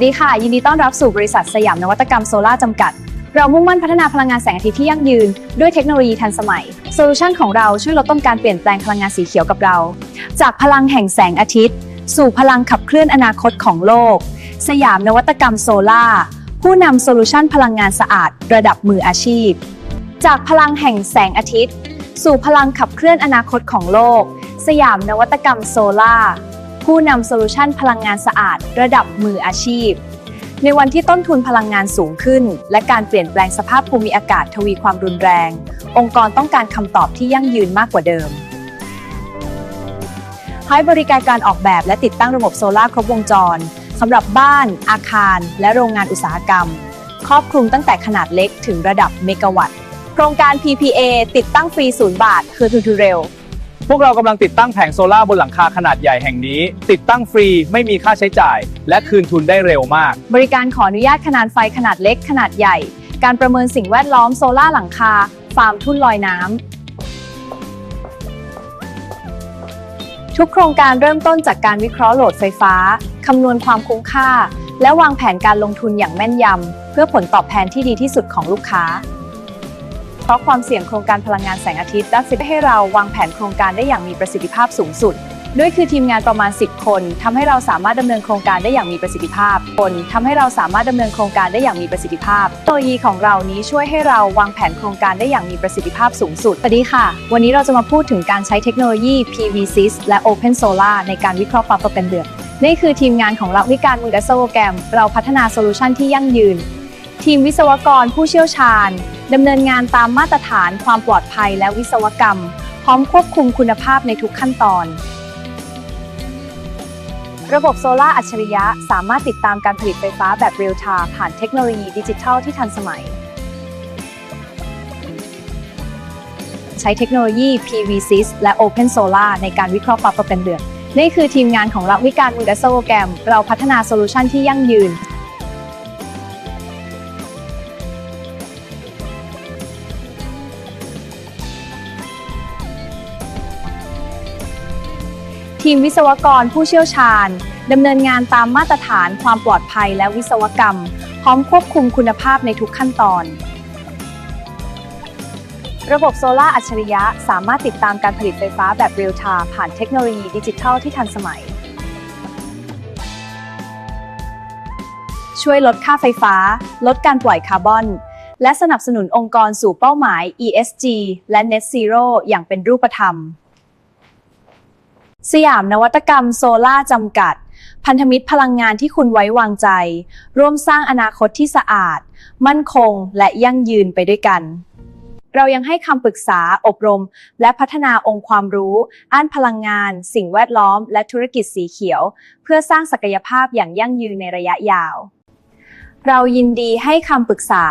วัสดีค่ะ ยินดีต้อนรับสู่บริษัทสยามนวัตกรรมโซลาร์จำกัด เรามุ่งมั่นพัฒนาพลังงานแสงอาทิตย์ที่ยั่งยืน ด้วยเทคโนโลยีทันสมัย โซลูชันของเราช่วยลดต้นการเปลี่ยนแปลงพลังงานสีเขียวกับเรา จากพลังแห่งแสงอาทิตย์ สู่พลังขับเคลื่อนอนาคตของโลก สยามนวัตกรรมโซลาร์ผู้นำโซลูชันพลังงานสะอาด ระดับมืออาชีพ จากพลังแห่งแสงอาทิตย์ สู่พลังขับเคลื่อนอนาคตของโลก สยามนวัตกรรมโซลาร์ ผู้นำโซลูชันพลังงานสะอาด ระดับมืออาชีพ ในวันที่ต้นทุนพลังงานสูงขึ้น และการเปลี่ยนแปลงสภาพภูมิอากาศทวีความรุนแรง องค์กรต้องการคำตอบที่ยั่งยืนมากกว่าเดิมให้บริการการออกแบบและติดตั้งระบบโซลาร์ครบวงจรสำหรับบ้าน อาคาร และโรงงานอุตสาหกรรม ครอบคลุมตั้งแต่ขนาดเล็กถึงระดับเมกะวัตต์ โครงการ PPA ติดตั้งฟรีศูนย์บาท คือทุนทุเร็ว พวกเรากำลังติดตั้งแผงโซลาร์บนหลังคาขนาดใหญ่แห่งนี้ ติดตั้งฟรีไม่มีค่าใช้จ่าย และคืนทุนได้เร็วมาก บริการขออนุญาตขนาดไฟขนาดเล็กขนาดใหญ่ การประเมินสิ่งแวดล้อมโซลาร์หลังคา ฟาร์มทุ่นลอยน้ำทุกโครงการเริ่มต้นจากการวิเคราะห์โหลดไฟฟ้าคำนวณความคุ้มค่า และวางแผนการลงทุนอย่างแม่นยำเพื่อผลตอบแทนที่ดีที่สุดของลูกค้า เพราะความเสี่ยงโครงการพลังงานแสงอาทิตย์ได้ฟิตให้เราวางแผนโครงการได้อย่างมีประสิทธิภาพสูงสุด ด้วยคือทีมงานประมาณ 10 คนทำให้เราสามารถดำเนินโครงการได้อย่างมีประสิทธิภาพ คนทำให้เราสามารถดำเนินโครงการได้อย่างมีประสิทธิภาพเทคโนโลยีของเรานี้ช่วยให้เราวางแผนโครงการได้อย่างมีประสิทธิภาพสูงสุดสวัสดีค่ะ วันนี้เราจะมาพูดถึงการใช้เทคโนโลยี PVSys และ Open Solar ในการวิเคราะห์ความตกกันเดือดนี่คือทีมงานของเราวิการมือและโซโลแกรม เราพัฒนาโซลูชันที่ยั่งยืน ทีมวิศวกรผู้เชี่ยวชาญ ดำเนินงานตามมาตรฐานความปลอดภัยและวิศวกรรม พร้อมควบคุมคุณภาพในทุกขั้นตอน ระบบโซลาร์อัจฉริยะสามารถติดตามการผลิตไฟฟ้าแบบเรียลไทม์ผ่านเทคโนโลยีดิจิทัลที่ทันสมัย ใช้เทคโนโลยี PVSys และ Open Solar ในการวิเคราะห์ปรับประกันเดือดนี่คือทีมงานของเราวิการมือและโซโลแกรม เราพัฒนาโซลูชันที่ยั่งยืน ทีมวิศวกรผู้เชี่ยวชาญดำเนินงานตามมาตรฐานความปลอดภัยและวิศวกรรม พร้อมควบคุมคุณภาพในทุกขั้นตอน ระบบโซลาอัจฉริยะสามารถติดตามการผลิตไฟฟ้าแบบเรียลไทม์ผ่านเทคโนโลยีดิจิทัลที่ทันสมัย ช่วยลดค่าไฟฟ้า ลดการปล่อยคาร์บอน และสนับสนุนองค์กรสู่เป้าหมาย ESG และ Net Zero อย่างเป็นรูปธรรม สยามนวัตกรรมโซล่าจำกัด พันธมิตรพลังงานที่คุณไว้วางใจ ร่วมสร้างอนาคตที่สะอาด มั่นคงและยั่งยืนไปด้วยกัน เรายังให้คำปรึกษาอบรม และพัฒนาองค์ความรู้อ้านพลังงาน สิ่งแวดล้อม และธุรกิจสีเขียว เพื่อสร้างศักยภาพอย่างยั่งยืนในระยะยาว เรายินดีให้คำปรึกษา